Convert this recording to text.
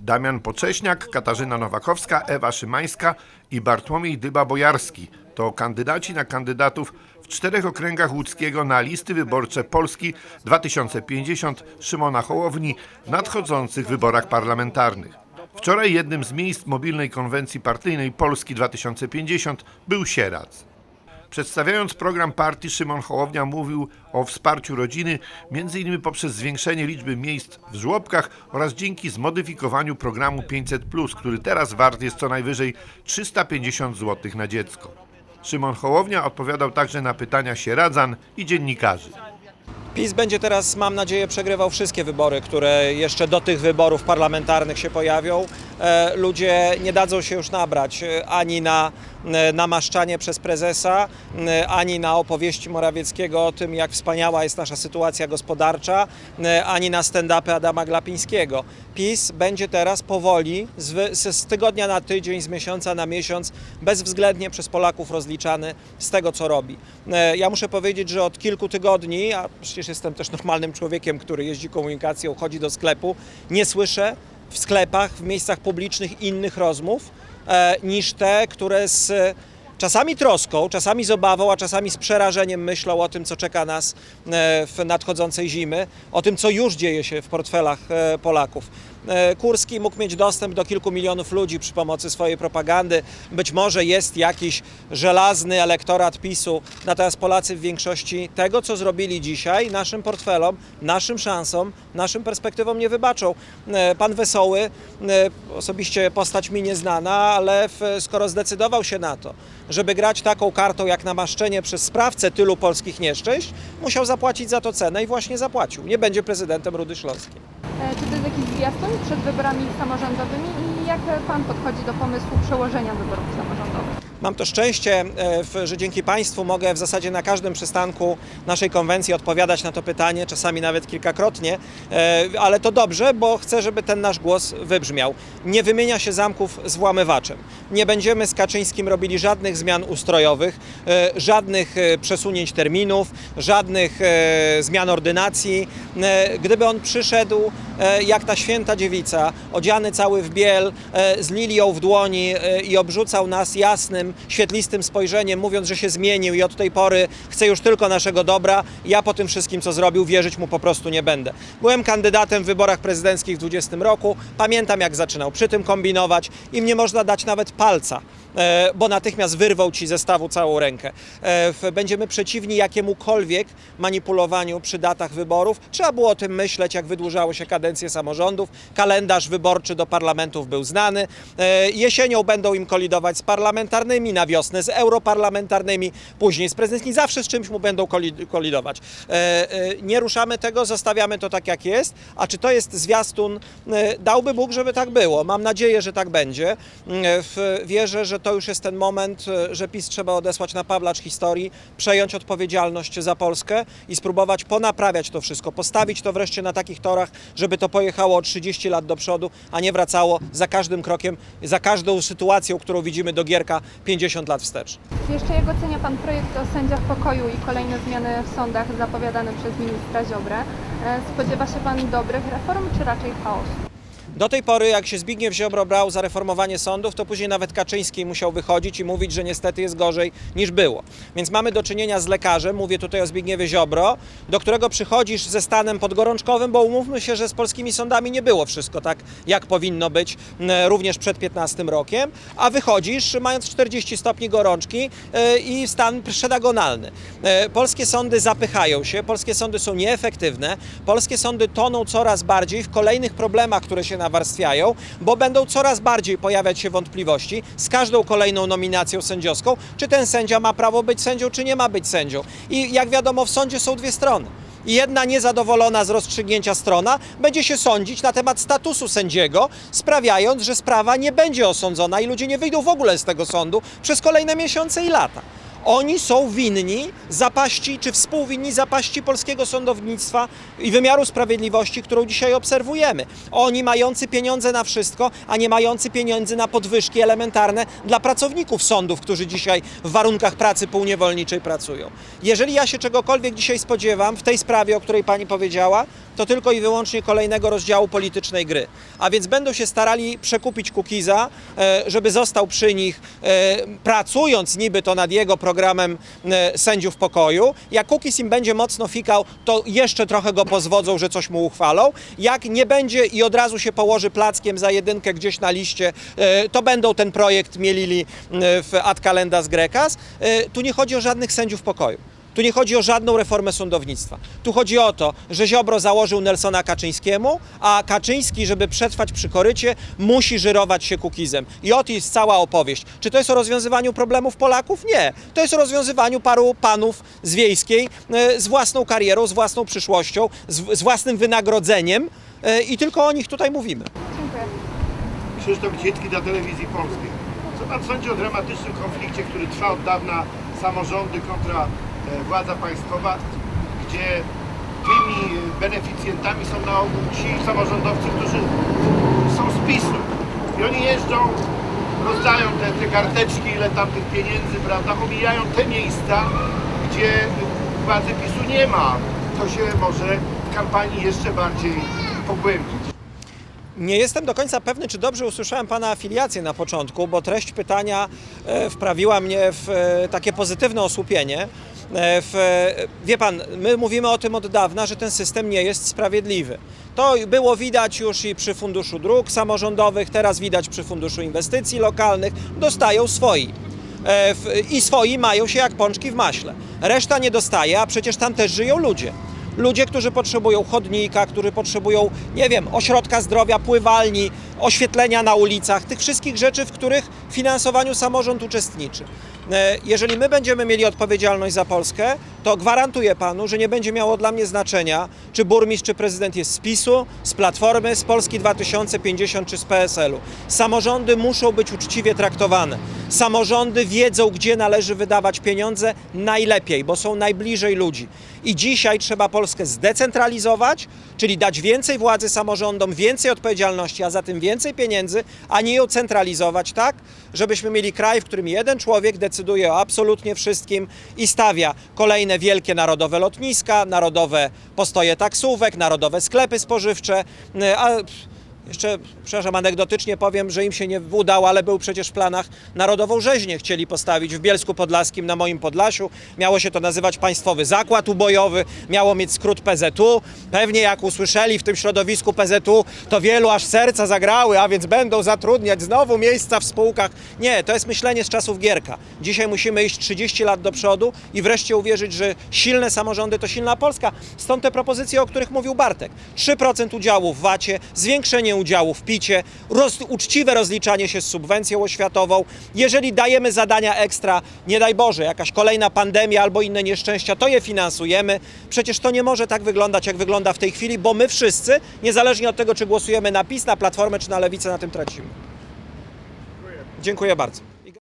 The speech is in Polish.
Damian Pocześniak, Katarzyna Nowakowska, Ewa Szymańska i Bartłomiej Dyba-Bojarski to kandydaci na kandydatów w czterech okręgach łódzkiego na listy wyborcze Polski 2050 Szymona Hołowni w nadchodzących wyborach parlamentarnych. Wczoraj jednym z miejsc mobilnej konwencji partyjnej Polski 2050 był Sieradz. Przedstawiając program partii, Szymon Hołownia mówił o wsparciu rodziny, m.in. poprzez zwiększenie liczby miejsc w żłobkach oraz dzięki zmodyfikowaniu programu 500, który teraz wart jest co najwyżej 350 zł na dziecko. Szymon Hołownia odpowiadał także na pytania sieradzan i dziennikarzy. PiS będzie teraz, mam nadzieję, przegrywał wszystkie wybory, które jeszcze do tych wyborów parlamentarnych się pojawią. E, Ludzie nie dadzą się już nabrać e, ani na e, namaszczanie przez prezesa, ani na opowieści Morawieckiego o tym, jak wspaniała jest nasza sytuacja gospodarcza, ani na stand-upy Adama Glapińskiego. PiS będzie teraz powoli, z, z tygodnia na tydzień, z miesiąca na miesiąc, bezwzględnie przez Polaków rozliczany z tego, co robi. Ja muszę powiedzieć, że od kilku tygodni, a przecież jestem też normalnym człowiekiem, który jeździ komunikacją, chodzi do sklepu, nie słyszę w sklepach, w miejscach publicznych innych rozmów e, niż te, które z czasami troską, czasami z obawą, a czasami z przerażeniem myślą o tym, co czeka nas e, w nadchodzącej zimy, o tym, co już dzieje się w portfelach e, Polaków. E, Kurski mógł mieć dostęp do kilku milionów ludzi przy pomocy swojej propagandy. Być może jest jakiś żelazny elektorat PiSu, natomiast Polacy w większości tego, co zrobili dzisiaj, naszym portfelom, naszym szansom, naszym perspektywom nie wybaczą. E, Pan Wesoły, e, osobiście postać mi nieznana, ale skoro zdecydował się na to, żeby grać taką kartą jak namaszczenie przez sprawcę tylu polskich nieszczęść, musiał zapłacić za to cenę i właśnie zapłacił. Nie będzie prezydentem Rudy Śląskiej. E, Czy to jest jakiś zwiastun przed wyborami samorządowymi i jak Pan podchodzi do pomysłu przełożenia wyborów samorządowych? Mam to szczęście, e, że dzięki Państwu mogę w zasadzie na każdym przystanku naszej konwencji odpowiadać na to pytanie, czasami nawet kilkakrotnie, e, ale to dobrze, bo chcę, żeby ten nasz głos wybrzmiał. Nie wymienia się zamków z włamywaczem. Nie będziemy z Kaczyńskim robili żadnych zmian ustrojowych, e, żadnych przesunięć terminów, żadnych zmian ordynacji. Gdyby on przyszedł jak ta święta dziewica, odziany cały w biel, z lilią w dłoni i obrzucał nas jasnym, świetlistym spojrzeniem, mówiąc, że się zmienił i od tej pory chce już tylko naszego dobra, ja po tym wszystkim, co zrobił, wierzyć mu po prostu nie będę. Byłem kandydatem w wyborach prezydenckich w 2020 roku, pamiętam jak zaczynał przy tym kombinować, im nie można dać nawet palca e, bo natychmiast wyrwał ci ze stawu całą rękę. E, Będziemy przeciwni jakiemukolwiek manipulowaniu przy datach wyborów. Trzeba było o tym myśleć, jak wydłużało się kadencje samorządów. Kalendarz wyborczy do parlamentów był znany. E, Jesienią będą im kolidować z parlamentarnymi, na wiosnę z europarlamentarnymi, później z prezydenckimi. Zawsze z czymś mu będą koli- kolidować. E, e, Nie ruszamy tego, zostawiamy to tak, jak jest. A czy to jest zwiastun? E, Dałby Bóg, żeby tak było. Mam nadzieję, że tak będzie. Wierzę, że to już jest ten moment, że PiS trzeba odesłać na Pawlacz historii, przejąć odpowiedzialność za Polskę i spróbować ponaprawiać to wszystko, postawić to wreszcie na takich torach, żeby to pojechało o 30 lat do przodu, a nie wracało za każdym krokiem, za każdą sytuacją, którą widzimy do Gierka 50 lat wstecz. Jeszcze jak ocenia Pan projekt o sędziach pokoju i kolejne zmiany w sądach zapowiadane przez ministra Ziobrę? E, Spodziewa się Pan dobrych reform, czy raczej chaosu? Do tej pory, jak się Zbigniew Ziobro brał za reformowanie sądów, to później nawet Kaczyński musiał wychodzić i mówić, że niestety jest gorzej niż było. Więc mamy do czynienia z lekarzem, mówię tutaj o Zbigniewie Ziobro, do którego przychodzisz ze stanem podgorączkowym, bo umówmy się, że z polskimi sądami nie było wszystko tak, jak powinno być również przed 15 rokiem, a wychodzisz mając 40 stopni gorączki e, i stan przedagonalny. E, Polskie sądy zapychają się, polskie sądy są nieefektywne, polskie sądy toną coraz bardziej w kolejnych problemach, które się nawarstwiają, bo będą coraz bardziej pojawiać się wątpliwości z każdą kolejną nominacją sędziowską, czy ten sędzia ma prawo być sędzią, czy nie ma być sędzią. I jak wiadomo, w sądzie są dwie strony. I Jedna niezadowolona z rozstrzygnięcia strona będzie się sądzić na temat statusu sędziego, sprawiając, że sprawa nie będzie osądzona i ludzie nie wyjdą w ogóle z tego sądu przez kolejne miesiące i lata. Oni są winni zapaści, czy współwinni zapaści polskiego sądownictwa i wymiaru sprawiedliwości, którą dzisiaj obserwujemy. Oni mający pieniądze na wszystko, a nie mający pieniędzy na podwyżki elementarne dla pracowników sądów, którzy dzisiaj w warunkach pracy półniewolniczej pracują. Jeżeli ja się czegokolwiek dzisiaj spodziewam w tej sprawie, o której pani powiedziała, to tylko i wyłącznie kolejnego rozdziału politycznej gry. A więc będą się starali przekupić Kukiza, e, żeby został przy nich, e, pracując niby to nad jego programem e, sędziów pokoju. Jak Kukiz im będzie mocno fikał, to jeszcze trochę go pozwodzą, że coś mu uchwalą. Jak nie będzie i od razu się położy plackiem za jedynkę gdzieś na liście, e, to będą ten projekt mielili e, w ad calendas grecas. Tu nie chodzi o żadnych sędziów pokoju. Tu nie chodzi o żadną reformę sądownictwa. Tu chodzi o to, że Ziobro założył Nelsona Kaczyńskiemu, a Kaczyński, żeby przetrwać przy korycie, musi żyrować się kukizem. I o tym jest cała opowieść. Czy to jest o rozwiązywaniu problemów Polaków? Nie. To jest o rozwiązywaniu paru panów z wiejskiej e, z własną karierą, z własną przyszłością, z, z własnym wynagrodzeniem e, i tylko o nich tutaj mówimy. Dziękuję. Krzysztof Dziecki dla Telewizji Polskiej. Co pan sądzi o dramatycznym konflikcie, który trwa od dawna samorządy kontra władza państwowa, gdzie tymi e, beneficjentami są na ogół ci samorządowcy, którzy są z PiSu. I oni jeżdżą, rozdają te, te karteczki, ile tam tych pieniędzy, prawda, omijają te miejsca, gdzie władzy PiSu nie ma. To się może w kampanii jeszcze bardziej pogłębić. Nie jestem do końca pewny, czy dobrze usłyszałem Pana afiliację na początku, bo treść pytania e, wprawiła mnie w e, takie pozytywne osłupienie. E, W, wie Pan, my mówimy o tym od dawna, że ten system nie jest sprawiedliwy. To było widać już i przy Funduszu Dróg Samorządowych, teraz widać przy Funduszu Inwestycji Lokalnych. Dostają swoi. E, I swoi mają się jak pączki w maśle. Reszta nie dostaje, a przecież tam też żyją ludzie. Ludzie, którzy potrzebują chodnika, którzy potrzebują, nie wiem, ośrodka zdrowia, pływalni, oświetlenia na ulicach, tych wszystkich rzeczy, w których w finansowaniu samorząd uczestniczy. E, Jeżeli my będziemy mieli odpowiedzialność za Polskę, to gwarantuję panu, że nie będzie miało dla mnie znaczenia, czy burmistrz, czy prezydent jest z PiSu, z Platformy, z Polski 2050 czy z PSL-u. Samorządy muszą być uczciwie traktowane. Samorządy wiedzą, gdzie należy wydawać pieniądze najlepiej, bo są najbliżej ludzi. I dzisiaj trzeba Polskę zdecentralizować, czyli dać więcej władzy samorządom, więcej odpowiedzialności, a zatem więcej pieniędzy, a nie ją centralizować tak, żebyśmy mieli kraj, w którym jeden człowiek decyduje o absolutnie wszystkim i stawia kolejne wielkie narodowe lotniska, narodowe postoje taksówek, narodowe sklepy spożywcze, a jeszcze, przepraszam, anegdotycznie powiem, że im się nie udało, ale był przecież w planach Narodową Rzeźnię chcieli postawić w Bielsku Podlaskim na moim Podlasiu. Miało się to nazywać Państwowy Zakład Ubojowy, miało mieć skrót PZU. Pewnie jak usłyszeli w tym środowisku PZU, to wielu aż serca zagrały, a więc będą zatrudniać znowu miejsca w spółkach. Nie, to jest myślenie z czasów Gierka. Dzisiaj musimy iść 30 lat do przodu i wreszcie uwierzyć, że silne samorządy to silna Polska. Stąd te propozycje, o których mówił Bartek. 3% udziału w VAT-ie, zwiększenie udziału w PIT-cie, roz, uczciwe rozliczanie się z subwencją oświatową. Jeżeli dajemy zadania ekstra, nie daj Boże, jakaś kolejna pandemia albo inne nieszczęścia, to je finansujemy. Przecież to nie może tak wyglądać, jak wygląda w tej chwili, bo my wszyscy, niezależnie od tego, czy głosujemy na PiS, na Platformę czy na Lewicę, na tym tracimy. Dziękuję bardzo.